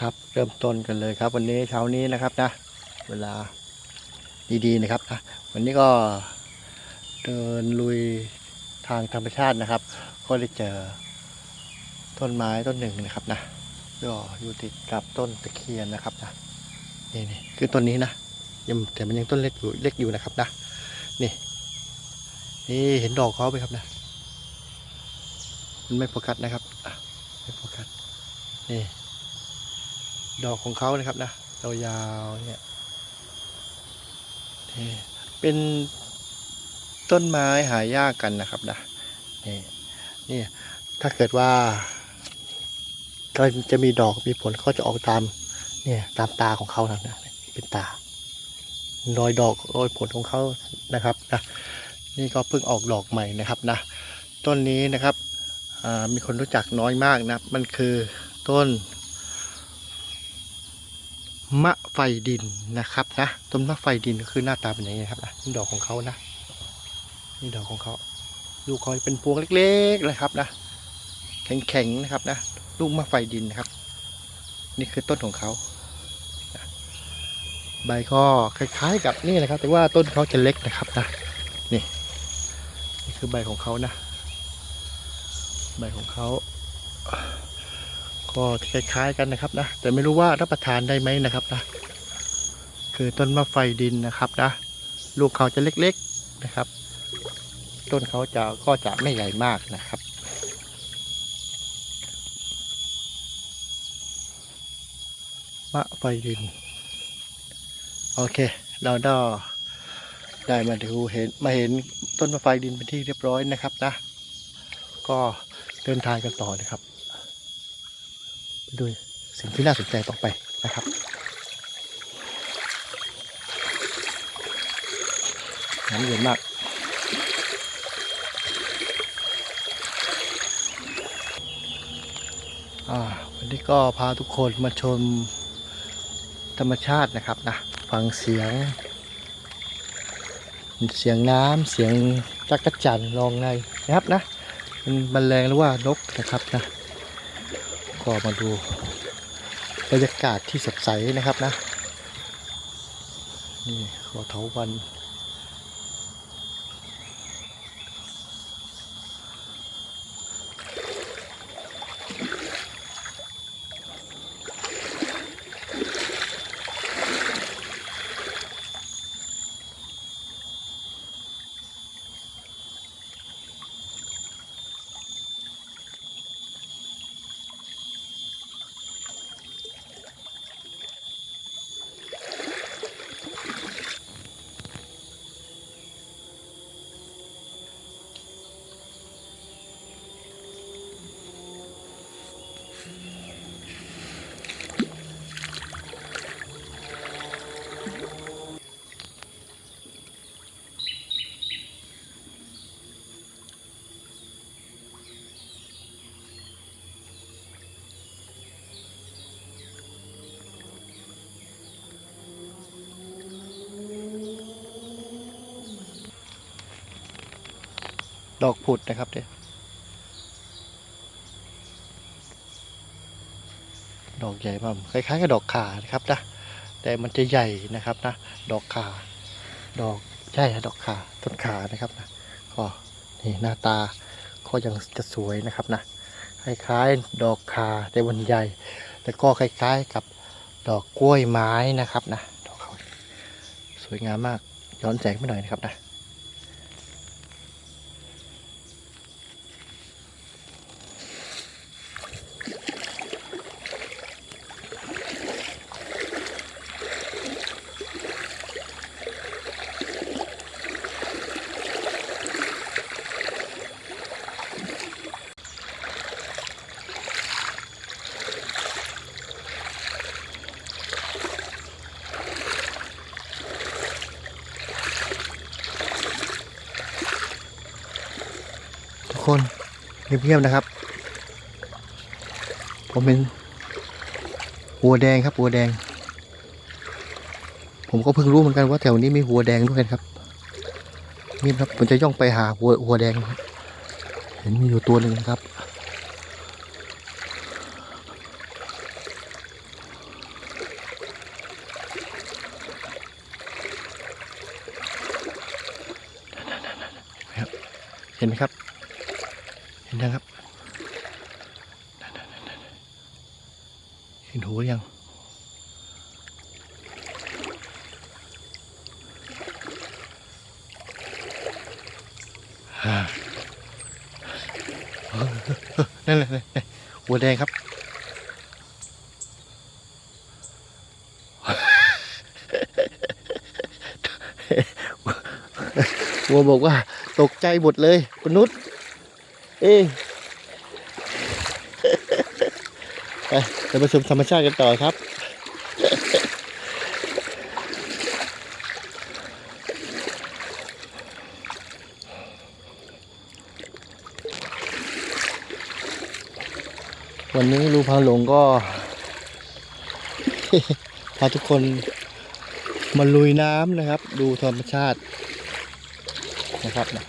ครับเริ่มต้นกันเลยครับ วันนี้เช้านี้นะครับนะ เวลาดีๆนะครับนะวันนี้ก็เดินลุยทางธรรมชาตินะครับ ก็ได้เจอต้นไม้ต้นหนึ่งนะครับนะก็อยู่ติดกับต้นตะเคียนนะครับนะนี่นี่คือต้นนี้นะยังแต่มันยังต้นเล็กอยู่เล็กอยู่นะครับนะนี่ นี่เห็นดอกเขาไหมครับนะมันไม่โฟกัสนะครับไม่โฟกัสนี่ ดอกของเขานะครับนะยาวๆเนี่ยเป็นต้นไม้หายากกันนะครับนะนี่นี่ถ้าเกิดว่าก็จะมีดอกมีผลก็จะออกตามเนี่ยตามตาของเขานะนะเป็นตารอยดอกรอยผลของเขานะครับนะนี่ก็เพิ่งออกดอกใหม่นะครับนะต้นนี้นะครับอ่ามีคนรู้จักน้อยมากนะมันคือต้น มะไฟดินนะครับนะต้นมะไฟดินก็คือหน้าตาเป็นอย่างนี้ครับนะนี่ดอกของเขานะนี่ดอกของเขาลูกเขาเป็นพวงเล็กๆเลยครับนะแข็งๆนะครับนะลูกมะไฟดินนะครับ นี่คือต้นของเขาใบก็คล้าย ๆ กับนี่นะครับ แต่ว่าต้นเขาจะเล็กนะครับนะนี่นี่คือใบของเขานะ ใบของเขา ก็คล้ายๆกันนะครับนะแต่ไม่รู้ว่ารับประทานได้ไหมนะครับนะคือต้นมะไฟดินนะครับนะลูกเขาจะเล็กๆนะครับ ต้นเขาจะก็จะไม่ใหญ่มากนะครับมะไฟดิน โอเค เราได้ได้มาดูเห็นมาเห็นต้นมะไฟดินเป็นที่เรียบร้อยนะครับนะ ก็เดินทางกันต่อนะครับ ไปดูสิ่งที่น่าสนใจต่อไปนะครับน้ำเย็นมากอ่าวันนี้ก็พาทุกคนมาชมธรรมชาตินะครับนะ ฟังเสียง เสียงน้ำเสียงจักรจันทร์ลองในนะครับนะเป็นบรรเลงหรือว่านกนะครับนะ ก็มาดูบรรยากาศที่สดใสนะครับนะ นี่ขอเถาวัน ดอกผุดนะครับเนี่ยดอกใหญ่มากคล้ายๆกับดอกขานะครับนะแต่มันจะใหญ่นะครับนะดอกขาดอกใช่ฮะดอกขาต้นขานะครับนะก็นี่หน้าตาก็ยังจะสวยนะครับนะคล้ายๆดอกขาแต่มันใหญ่แต่ก็คล้ายๆกับดอกกล้วยไม้นะครับนะดอกเขาสวยงามมากย้อนแสงไปหน่อยนะครับนะ คนเงียบๆนะครับ ผมเป็นหัวแดงครับหัวแดง ผมก็เพิ่งรู้เหมือนกันว่าแถวนี้มีหัวแดงด้วยครับนี่ครับผมจะย่องไปหาหัวหัวแดงครับเห็นมีอยู่ตัวหนึ่งครับ ห็นไหมครับ เห็ นยังครับนั่นๆๆๆเห็นหูยังนั่นแหละนั่นแหละหัวแดงครับ วัวบอกว่า ตกใจหมดเลยคุณนุช เอ๊ะไปเราไปชมธรรมชาติกันต่อครับ วันนี้ลูกพาหลงก็พาทุกคนมาลุยน้ำนะครับ ดูธรรมชาตินะครับนะ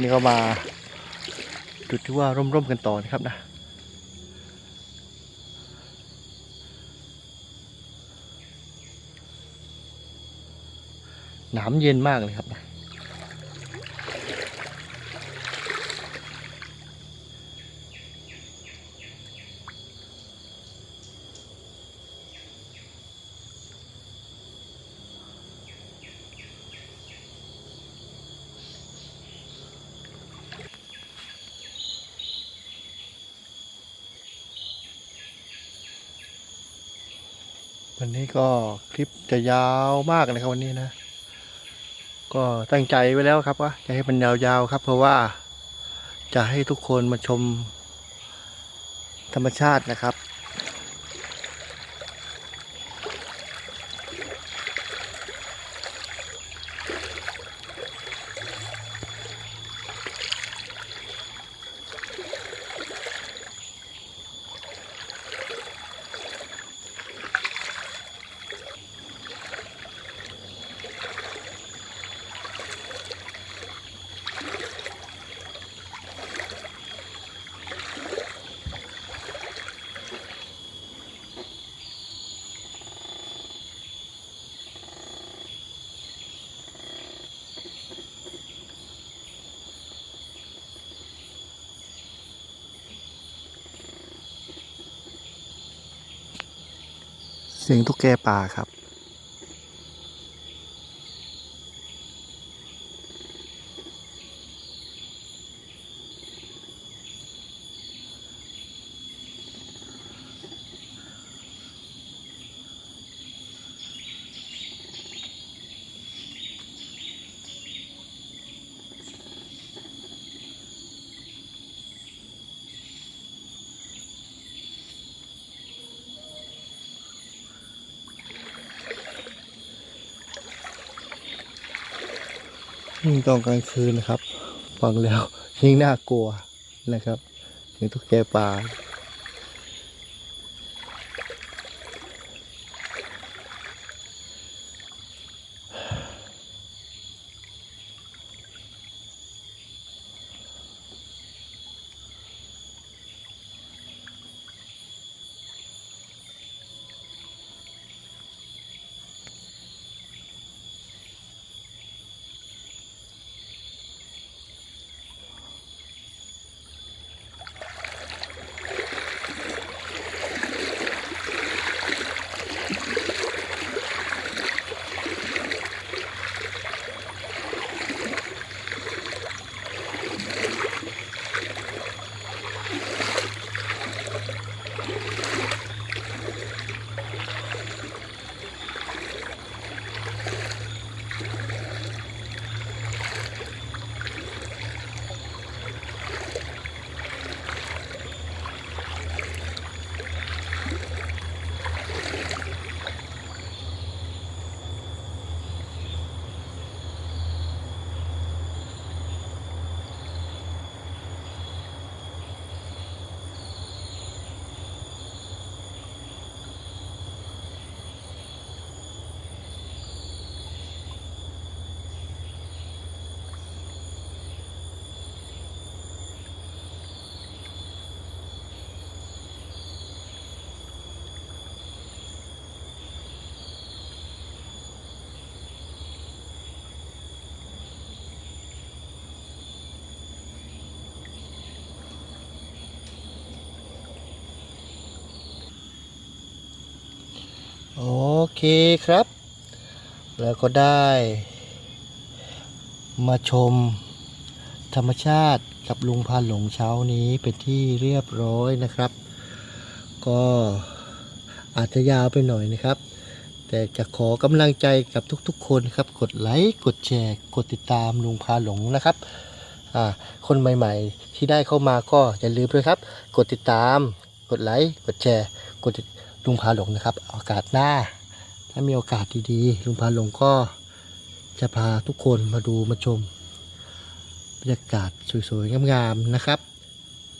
นี่ก็มา จุดที่ว่าร่มๆกันต่อนะครับนะน้ำเย็นมากเลยครับนะ วันนี้ก็คลิปจะยาวมากเลยครับวันนี้นะ ก็ตั้งใจไว้แล้วครับว่าจะให้มันยาวๆครับ เพราะว่าจะให้ทุกคนมาชมธรรมชาตินะครับ สียงตุ๊กแกป่าครับ ยิ่งตอนกลางคืนนะครับ ฟังแล้วยิ่งน่ากลัวนะครับนี่ตุ๊กแกป่า เคครับ แล้วก็ได้ มาชมธรรมชาติกับลุงพาหลงเช้านี้เป็นที่เรียบร้อยนะครับ ก็อาจจะยาวไปหน่อยนะครับ แต่จะขอกำลังใจกับทุกๆ คนครับ กดไลค์ กดแชร์ กดติดตามลุงพาหลงนะครับคนใหม่ๆ ที่ได้เข้ามาก็อย่าลืมด้วยครับ กดติดตาม กดไลค์ กดแชร์ กดติดลุงพาหลงนะครับ โอกาสหน้า ถ้ามีโอกาสดีๆลุงพาหลงก็จะพาทุกคนมาดูมาชมบรรยากาศสวยๆงามๆนะครับ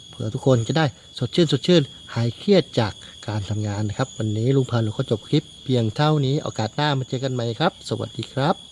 เผื่อทุกคนจะได้สดชื่นสดชื่นหายเครียดจากการทำงานนะครับ วันนี้ลุงพาหลงก็จบคลิปเพียงเท่านี้โอกาสหน้ามาเจอกันใหม่ครับ สวัสดีครับ